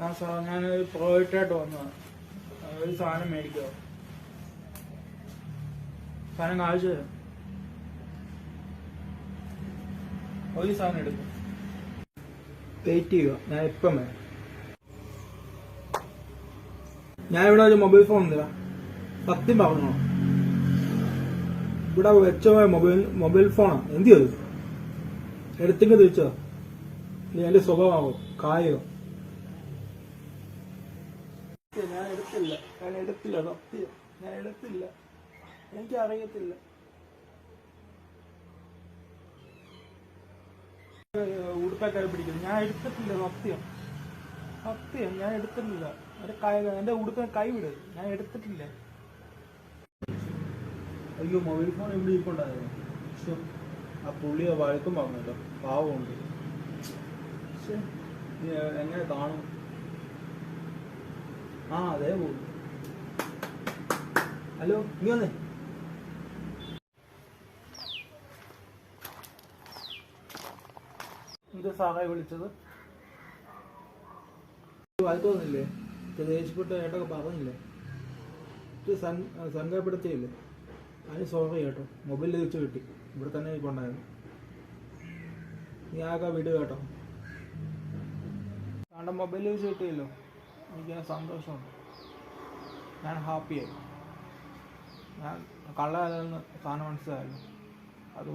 ആ സാർ ഞാൻ പ്രോജക്റ്റായിട്ട് വന്നതാണ് ഒരു സാധനം മേടിക്കോ. സാധനം കാണിച്ചു തരാം. ഒരു സാധനം എടുക്കും. വെയിറ്റ് ചെയ്യുക. ഞാൻ ഇപ്പം വരാം. ഞാൻ ഇവിടെ ഒരു മൊബൈൽ ഫോൺ തരാം സത്യം പറഞ്ഞോ ഇവിടെ വെച്ച മൊബൈൽ മൊബൈൽ ഫോണാ എന്ത് ചെയ്തു? എടുത്തെങ്കിൽ തിരിച്ചോ? എന്റെ സ്വഭാവമാവോ? കായോ? ഞാൻ എടുത്തില്ല. ഞാൻ എടുത്തില്ല സത്യം. ഞാൻ എടുത്തില്ല. എനിക്ക് അറിയത്തില്ല. ഉടുപ്പൊക്കെ പിടിക്കുന്നു. ഞാൻ എടുത്തിട്ടില്ല സത്യം. സത്യം ഞാൻ എടുത്തിട്ടില്ല. എന്റെ കൈ എന്റെ ഉടുപ്പിനെ കൈ വിട് ഞാൻ എടുത്തിട്ടില്ല. അയ്യോ മൊബൈൽ ഫോൺ ഇവിടെ ഇരിപ്പുണ്ടായിരുന്നു? ശ്ശോ, ആ പുള്ളിയെ വഴക്കും പറഞ്ഞല്ലോ. പാവമുണ്ട് എങ്ങനെ കാണും? ആ അതേ പോകും ഹലോ നീ വന്നേ. ഇത് സാറായി വിളിച്ചത്? വായിത്തോന്നില്ലേ ദേഷ്യപ്പെട്ട ഏട്ടൊക്കെ പറഞ്ഞില്ലേ? ഇത് സങ്കടപ്പെടുത്തിയില്ലേ അതിന് സോറി കേട്ടോ. മൊബൈൽ തിരിച്ചു കിട്ടി. ഇവിടെ തന്നെ കൊണ്ടായിരുന്നു നീ ആകെ വിടുക കേട്ടോ. കാരണം മൊബൈൽ തിരിച്ചു കിട്ടിയല്ലോ? എനിക്ക് സന്തോഷമുണ്ട്. ഞാൻ ഹാപ്പിയായി. ഞാൻ കള്ളാലെന്ന് സാധനം മനസ്സിലായല്ലോ അത്